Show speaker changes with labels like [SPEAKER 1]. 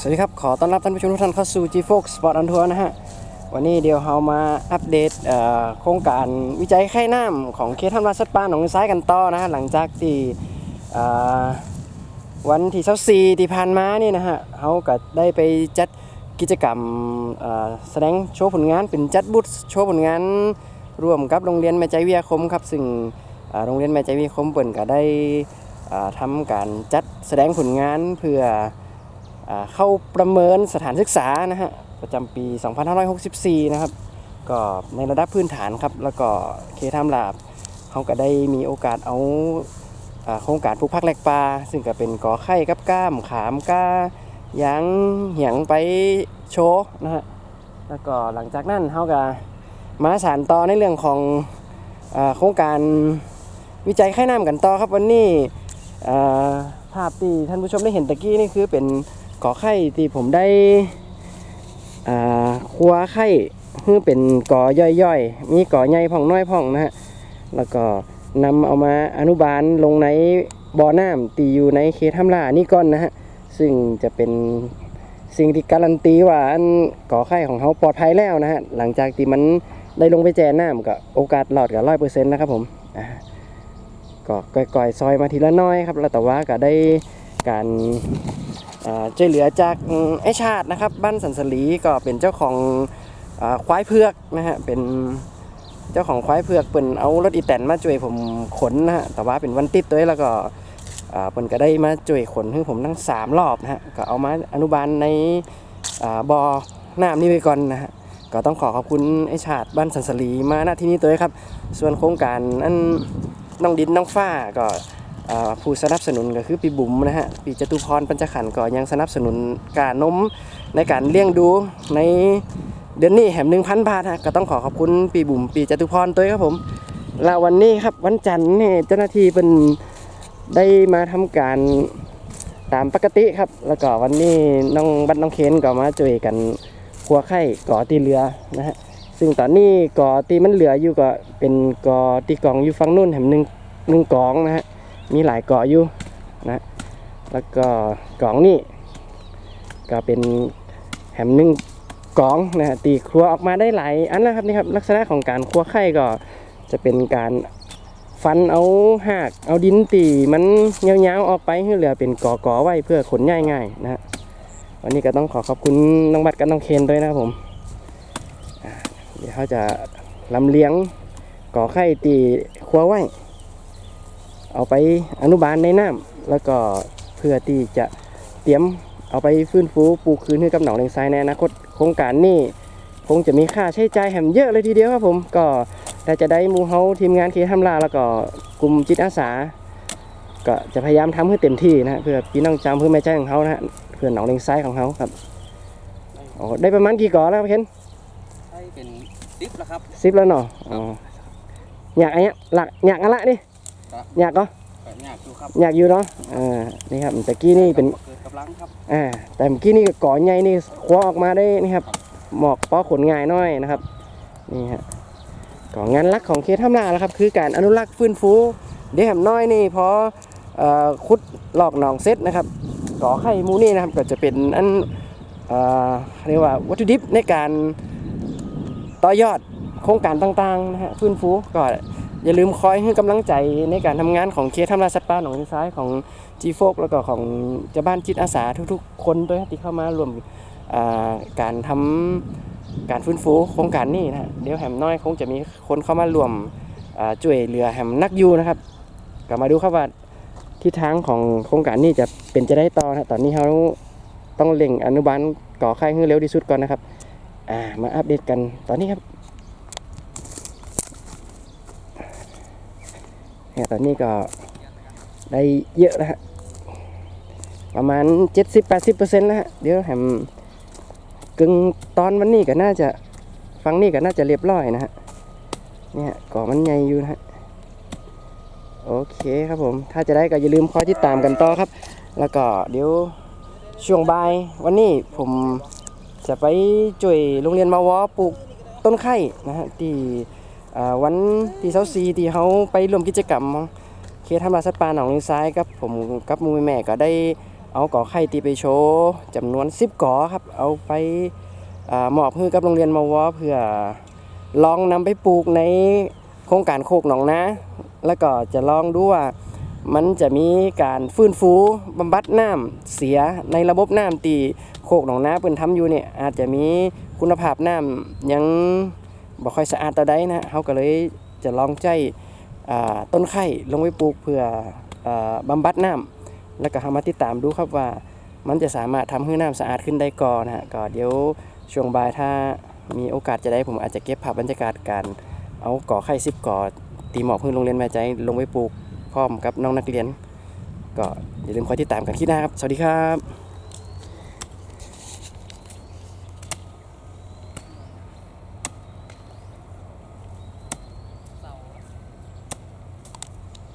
[SPEAKER 1] สวัสดีครับ ขอต้อนรับท่านผู้ชมทุกท่านเข้าสู่ G Fox Sport on Tour นะฮะ วันนี้เดี๋ยวเรามาอัปเดตโครงการวิจัยไข้น้ำของเขตธรรมราชสัตว์ป่าหนองซ้ายกันต่อนะฮะ หลังจากที่วันที่24ที่ผ่านมานี่นะฮะเขาก็ได้ไปจัดกิจกรรมแสดงโชว์ผลงานเป็นจัดบูธโชว์ผลงานร่วมกับโรงเรียนแม่ใจวิทยาคมครับ ซึ่งโรงเรียนแม่ใจวิทยาคมเปิ่นก็ได้ทำการจัดแสดงผลงานเพื่อ เข้าประเมินสถานศึกษานะฮะประจำปี 2564 นะครับ ก็ในระดับพื้นฐานครับ แล้วก็เคทามลาบเขาก็ได้มีโอกาสเอาโครงการปลูกพักแหลกปลาซึ่งก็เป็นกอไข่กับก้ามขามก้ายางเหียงไปโชว์นะฮะแล้วก็หลังจากนั้นเขาก็มาสานต่อในเรื่องของโครงการวิจัยไข้น้ำกันต่อครับวันนี้ภาพที่ท่านผู้ชมได้เห็นตะกี้นี่คือเป็น กอไข่ที่ผมได้ครัวไข่คือเป็นกอย่อยๆมีกอใหญ่พ่องน้อยพ่องนะฮะแล้วก็นำเอามาอนุบาลลงในบ่อน้ำตีอยู่ในเขตทำลานี่ก่อนนะฮะซึ่งจะเป็นสิ่งที่การันตีว่าอันกอไข่ของเขาปลอดภัยแล้วนะฮะหลังจากที่มันได้ลงไปแจน้ำก็โอกาสหลอดกับร้อยเปอร์เซ็นต์นะครับผมก็ก่อยๆซอยมาทีละน้อยครับแล้วแต่ว่าก็ได้การ ช่วยเหลือจากไอชาตินะครับ บ้านสันสลีก็เป็นเจ้าของอควายเผือกนะฮะเป็นเจ้าของควายเผือกเปิ่นเอารถอีแตนมาช่วยผมขนนะฮะแต่ว่าเป็นวันติดตัวเองแล้วก็เปิ่นก็ได้มาช่วยขนให้ผมทั้งสามรอบนะฮะก็เอามาอนุบาลในอ่าบ่อน้ำนี่ไปก่อนนะฮะก็ต้องขอขอบคุณไอชาติบ้านสันสลีมาณที่นี้ตัวเองครับ ส่วนโครงการอันน้องดินน้องฟ้าก็ ผู้สนับสนุนก็คือปีบุ๋มนะฮะปีจตุพรปัญจขันธ์ก็ยังสนับสนุนการนมในการเลี้ยงดูในเดือนนี้แหมหนึ่งพันบาทฮะก็ต้องขอขอบคุณปีบุ๋มปีจตุพรตัวครับผมแล้ววันนี้ครับวันจันทร์นี่เจ้าหน้าที่เป็นได้มาทำการตามปกติครับ แล้วก็วันนี้น้องบัดน้องเคนก็มาช่วยกันครัวไข่ก่อตีเรือนะฮะซึ่งตอนนี้ก่อตีมันเหลืออยู่ก็เป็นก่อตีกองอยู่ฝั่งนู้นแหมหนึ่งหนึ่งกองนะฮะ มีหลายเกาะอยู่นะแล้วก็กล่องนี่ก็เป็นแหมหนึ่งกล่องนะฮะตีครัวออกมาได้หลายอันนะครับนี่ครับลักษณะของการครัวไข่ก็จะเป็นการฟันเอาหากเอาดินตีมันยาวๆออกไปให้เหลือเป็นกอกอไว้เพื่อขนง่ายๆนะฮะวันนี้ก็ต้องขอขอบคุณน้องบัตรกับน้องเคนด้วยนะครับผมเดี๋ยวเขาจะลำเลียงกอไข่ตีครัวไว้ เอาไปอนุบาลในน้ำแล้วก็เพื่อที่จะเตรียมเอาไปฟื้นฟูปลูกคืนให้กับหนองเลงทรายในอนาคตโครงการนี้คงจะมีค่าใช้จ่ายแหมเยอะเลยทีเดียวครับผมก็แต่จะได้หมูเฮาทีมงานเคทำลาแล้วก็กลุ่มจิตอาสา ก็จะพยายามทำให้เต็มที่นะฮะเพื่อพี่น้องจำเพื่อแม่ใจของเขานะฮะเพื่อหนองเลงทรายของเขาครับอ๋อได้ประมาณกี่ก่อแล้วครับเคน
[SPEAKER 2] ใช่เป็นซิปแล้วครับ
[SPEAKER 1] สิบแล้วเนาะอ๋ออยากอะไรเนี้ยหลักอยากอะไรนี่
[SPEAKER 2] ครับ
[SPEAKER 1] อยากก็
[SPEAKER 2] ก็ยากอยู่ครับ
[SPEAKER 1] อยากอยู่เนาะอ่านี่ครับตะกี้นี่เป็น
[SPEAKER 2] เกิดกำลังครับ
[SPEAKER 1] อ่าแต่เมื่อกี้นี่ก็ก่อใหญ่นี่คว้าออกมาได้นี่ครับหมอกป้อขนง่ายหน้อยนะครับนี่ฮะก่องานหลักของเคสทำลาแล้วครับ คือการอนุรักษ์ฟื้นฟูเดี๋ยวแหมน้อยนี่พอเอ่อขุดหลอกหนองเซตนะครับก่อไข่หมูนี่นะครับก็จะเป็นอันเอ่อเรียกว่าวัตถุดิบในการต่อยอดโครงการต่างๆนะฮะฟื้นฟูก็ อย่าลืมคอยให้กำลังใจในการทำงานของเคสทำลายสัตว์ป่าหนองเลงซ้ายของจีโฟกแล้วก็ของเจ้าบ้านจิตอาสาทุกๆ คนด้วยที่เข้ามารวมการทำการฟื้นฟูโครงการนี้นะฮะเดี๋ยวแหมน้อยคงจะมีคนเข้ามารวมอ่าช่วยเหลือแหมนักยูนะครับก็มาดูครับว่าทิศทางของโครงการนี้จะเป็นจะได้ต่อนะตอนนี้เราต้องเร่งอนุบาลก่อไข่ให้เร็วที่สุดก่อนนะครับ อ่า มาอัปเดตกันตอนนี้ครับ เนี่ยตอนนี้ก็ได้เยอะนะฮะประมาณ 70-80%นะฮะเดี๋ยวแหมกึ่งตอนวันนี้ก็น่าจะฟังนี่ก็น่าจะเรียบร้อยนะฮะเนี่ยก่อมันใหญ่อยู่นะฮะโอเคครับผม ถ้าจะได้ก็อย่าลืมคอยติดตามกันต่อครับ แล้วก็เดี๋ยวช่วงบ่ายวันนี้ผมจะไปช่วยโรงเรียนมาวอปลูกต้นไข่นะฮะที่ วันที่เสาซีที่เขาไปร่วมกิจกรรมเคสทำลายสัตว์ป่าหนองลิงซ้ายกับผมกับมูแม่ก็ได้เอาก่อไข่ตีไปโชว์จำนวน 10ก่อครับ เอาไปอามอบให้นกับโรงเรียนมวเพื่อลองนำไปปลูกในโครงการโคกหนองนะ แล้วก็จะลองดูว่ามันจะมีการฟื้นฟูบำบัดน้ำเสียในระบบน้ำตีโคกหนองนาเพิ่นทำอยู่เนี่ยอาจจะมีคุณภาพน้ำยัง บ่ค่อยสะอาดต่อใดนะเฮาก็เลยจะลองใจอ่าต้นไข่ลงไปปลูกเพื่ออ่าบำบัดน้ำแล้วก็เฮามาติดตามดูครับว่า มันจะสามารถทำให้น้ำสะอาดขึ้นได้ก่อนนะฮะก็เดี๋ยวช่วงบ่ายถ้ามีโอกาสจะได้ผมอาจจะเก็บภาพบรรยากาศการเอาก่อไข่สิบก่อตีหมอกพื้นโรงเรียนแม่ใจลงไปปลูกพร้อมกับน้องนักเรียน ก็อย่าลืมคอยติดตามกันคลิปหน้าครับ สวัสดีครับ